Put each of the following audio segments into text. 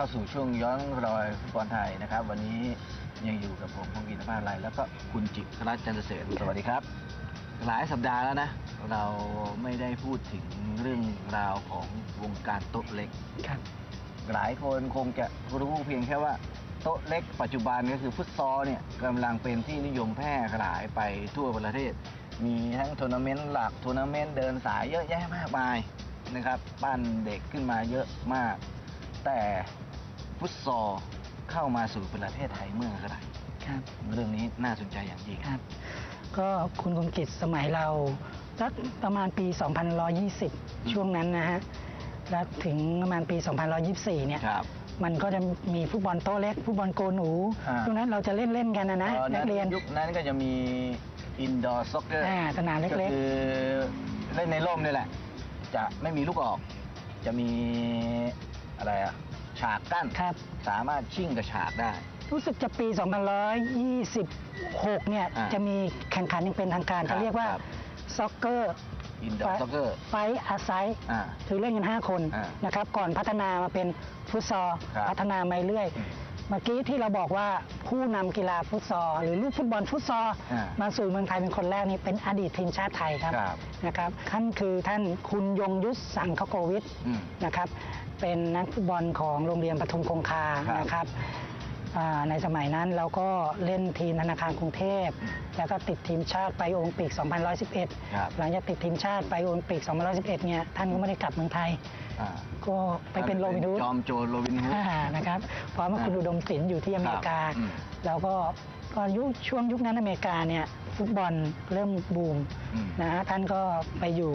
เข้าสู่ช่วงย้อนรอยฟุตบอลไทยนะครับ วันนี้ยังอยู่กับผมพงศ์กินภาพไรแล้วก็คุณจิตรรัตน์จันทร์เสนสวัสดีครับ หลายสัปดาห์แล้วนะ เราไม่ได้พูดถึงเรื่องราวของวงการโต๊ะเล็ก ครับหลายคนคงจะรู้เพียงแค่ว่าโต๊ะเล็กปัจจุบันก็คือฟุตซอลเนี่ยกำลังเป็นที่นิยมแพร่ขยายไปทั่วประเทศ มีทั้งทัวร์นาเมนต์หลักทัวร์นาเมนต์เดินสายเยอะแยะมากมายนะครับ ปั้นเด็กขึ้นมาเยอะมาก แต่ ฟุตซอลเข้ามาสู่ประเทศไทยเมื่อไหร่ครับเรื่องนี้น่าสนใจอย่างยิ่งครับ ก็คุณคมกิจสมัยเราสักประมาณปี 2120 ช่วงนั้นนะฮะแล้วถึงประมาณปี 2124 เนี่ยครับมันก็จะมีฟุตบอลโต๊ะเล็กฟุตบอลโกหนูอ่าช่วงนั้นเราจะเล่นเล่นๆกันนะนะตอนักเรียนยุคนั้นก็จะมีอินดอร์ซ็อกเกอร์อ่าสนามเล็กๆก็คือเล่นในร่มนี่แหละ จะไม่มีลูกออก จะมีอะไรอะ ฉากกั้นครับ สามารถชิ่งกับฉากได้ รู้สึกจะปี 2126 เนี่ย อ่าจะมีแข่งขันอยังเป็นทางการ ครับเขาเรียกว่าครับซ็อกเกอร์อินดอร์ซ็อกเกอร์ไฟอาไซอ่าคือเล่นกัน 5 คนอ่านนะครับ ก่อนพัฒนามาเป็นฟุตซอลครับพัฒนามาเรื่อย อืมเมื่อกี้ที่เราบอกว่าผู้นำกีฬาฟุตซอลหรือลูกฟุตบอลฟุตซอลอ่ามาสู่เมืองไทยเป็นคนแรกนี่เป็นอดีตทีมชาติไทยครับครับนะครับท่านคือท่านคุณยงยุทธสังคโกวิทอืม นะครับ เป็นนักฟุตบอลของโรงเรียนปทุมคงคาครับนะครับอ่าในสมัยนั้นเราก็เล่นทีมธนาคารกรุงเทพ แล้วก็ติดทีมชาติไปโอลิมปิก 2011ครับหลังจากติดทีมชาติไปโอลิมปิก 2011 เนี่ยท่านก็ไม่ได้กลับเมืองไทยอ่าก็ไปเป็นโรบินฮูดจอมโจรโรบินฮูดอ่านะครับพร้อมกับคุณอุดมศิลป์อยู่ที่อเมริกาครับอืมแล้วก็ก็ยุคช่วงยุคนั้นอเมริกาเนี่ยฟุตบอลเริ่มบูมอืมนะฮะท่านก็ไปอยู่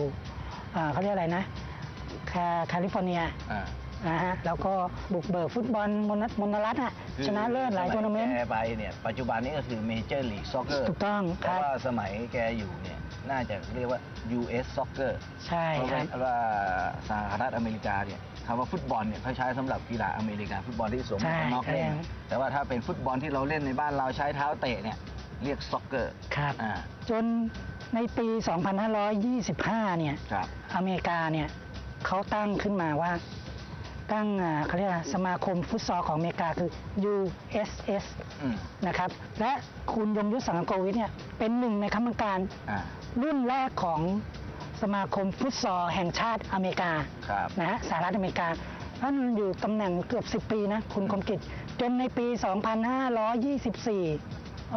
อ่าเขาเรียกอะไรนะแคแคลิฟอร์เนียอ่า นะฮะแล้วก็บุกเบิกฟุตบอลมนมนรัตน์อะชนะเลิศหลายทัวร์นาเมนต์แกไปเนี่ยปัจจุบันนี้ก็คือเมเจอร์ลีกซ็อกเกอร์ถูกต้องคแต่รับว่าสมัยแกอยู่เนี่ยน่าจะเรียกว่า US Soccer ใช่เพราะครับว่าสหรัฐอเมริกาเนี่ยคำว่าฟุตบอลเนี่ยเขาใช้สำหรับกีฬาอเมริกันฟุตบอลที่สวมหมวกกันน็อกเล่นใช่แต่ว่าถ้าเป็นฟุตบอลที่เราเล่นในบ้านเราใช้เท้าเตะเนี่ยเรียกซ็อกเกอร์ครับอ่าจนในปี 2525 เนี่ยครับอเมริกาเนี่ยเขาตั้งขึ้นมาว่า ตั้งอ่าเขาเรียกอะไรสมาคมฟุตซอลของอเมริกาคือ USS อืม นะครับ และคุณยงยุทธสังกโกวิทเนี่ยเป็นหนึ่งในคณะกรรมการอ่า รุ่นแรกของสมาคมฟุตซอลแห่งชาติอเมริกาครับ นะฮะสหรัฐอเมริกาท่านอยู่ตำแหน่งเกือบ 10 ปีนะ คุณคมกิจจนในปี 2524อ๋อ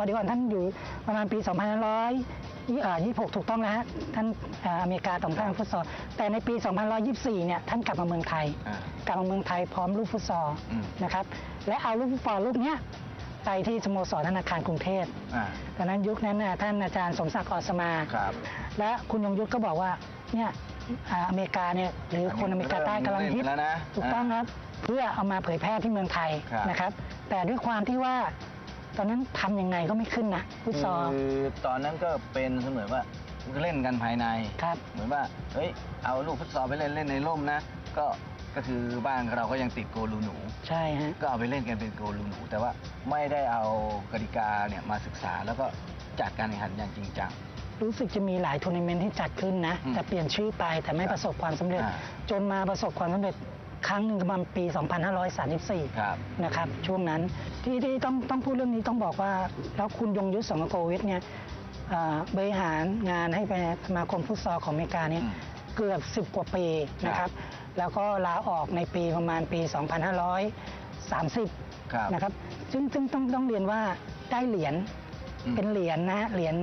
เดี๋ยวก่อนท่านอยู่ประมาณปี2526 ถูกต้องนะฮะท่านอ่าอเมริกาต้องตั้งฟุตซอลแต่ในปี2524 เนี่ยท่านกลับมาเมืองไทยอ่ากลับมาเมืองไทยพร้อมลูกฟุตซอลอืมนะครับและเอาลูกฟุตบอลลูกเนี้ยไปที่สโมสรธนาคารกรุงเทพอ่าตอนนั้นยุคนั้นน่ะท่านอาจารย์สมศักดิ์ออสมาครับและคุณยงยุทธก็บอกว่าเนี่ยอ่าอเมริกาเนี่ยหรือคนอเมริกาใต้กำลังฮิตเริ่มเล่นแล้วนะถูกต้องครับเพื่อเอามาเผยแพร่ที่เมืองไทยครับนะครับ แต่ด้วยความที่ว่า ตอนนั้นทำยังไงก็ไม่ขึ้นนะฟุตซอล คือตอนนั้นก็เป็นเสมือนว่าเล่นกันภายในครับ เหมือนว่าเฮ้ยเอาลูกฟุตซอลไปเล่นเล่นในร่มนะ ก็ก็คือบ้านเราก็ยังติดโกลูหนู ใช่ฮะ ก็เอาไปเล่นกันเป็นโกลูหนู แต่ว่าไม่ได้เอากติกาเนี่ยมาศึกษาแล้วก็จัดการแข่งขันอย่างจริงจัง รู้สึกจะมีหลายทัวร์นาเมนต์ที่จัดขึ้นนะ อืมแต่เปลี่ยนชื่อไปแต่ไม่ประสบความสำเร็จ อ่า จนมาประสบความสำเร็จ ครั้งหนึ่งประมาณปี 2534ครับนะครับช่วงนั้นที่ที่ต้องต้องพูดเรื่องนี้ต้องบอกว่า แล้วคุณยงยุทธสงโกวิทเนี่ยอ่าบริหารงานให้ไปสมาคมฟุตซอลของอเมริกาเนี่ยอืมเกือบ 10 กว่าปีนะคครัรับบแล้วก็ลาออกในปีประมาณปี 2530ครับนะครับซึ่งซึ่งต้องต้องเรียนว่าได้เหรียญอืมเป็นเหรียญนะฮะเหรียญ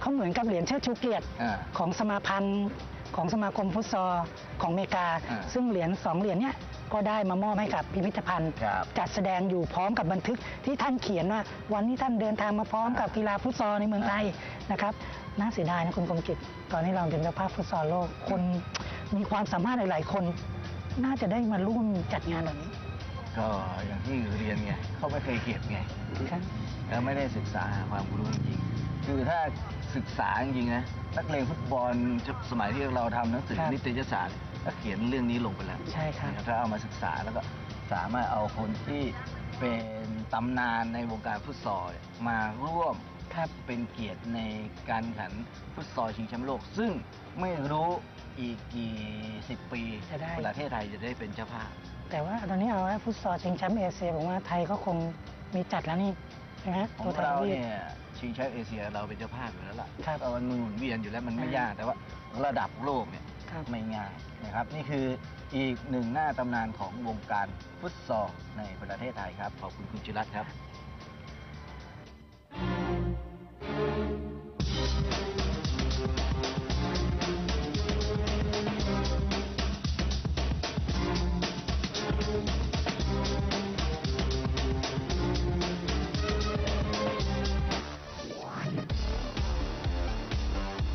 เขาเหมือนกับเหรียญเชิดชูเกียรติอ่าของสมาพันธ์ของสมาคมฟุตซอลของอเมริกา อ่าซึ่งเหรียญสองเหรียญเนี่ยก็ได้มามอบให้กับพิพิธภัณฑ์ ครับจัดแสดงอยู่พร้อมกับบันทึกที่ท่านเขียนว่าวันนี้ท่านเดินทางมาพร้อมกับกีฬาฟุตซอลในเมืองไทยนะครับน่าเสียดายนะคุณกรมกิจตอนนี้เราเป็นเจ้าภาพฟุตซอลโลกคนมีความสามารถหลายๆคน น่าจะได้มาร่วมจัดงานแบบนี้ ก็อย่างที่เรียนไงเขาไม่เคยเก็บไงครับแล้วไม่ได้ศึกษาหาความรู้จริงๆคือถ้า ศึกษาจริงๆนะนักเลงฟุตบอลสมัยที่เราทำหนังสือครับนิตยสารก็เขียนเรื่องนี้ลงไปแล้วใช่ครับนะถ้าเอามาศึกษาแล้วก็สามารถเอาคนที่เป็นตำนานในวงการฟุตซอลเนี่ยมาร่วมครับเป็นเกียรติในการแข่งขันฟุตซอลชิงแชมป์โลก ซึ่งไม่รู้อีกกี่สิบปีจะได้ประเทศไทยจะได้เป็นเจ้าภาพแต่ว่าตอนนี้เอาว่าฟุตซอลชิงแชมป์เอเชียผมว่าไทยก็คงมีจัดแล้วนี่ใช่ไหมของตัวไทยเราพี่เนี่ย ชิงแชมป์เอเชียเราเป็นเจ้าภาพอยู่แล้วล่ะคาดเอามันหมุนเวียนอยู่แล้วมันไม่ยากแต่ว่าระดับโลกเนี่ยไม่ง่ายนะครับ นี่คืออีกหนึ่งหน้าตำนานของวงการฟุตซอลในประเทศไทยครับ ขอบคุณคุณจิรัตครับ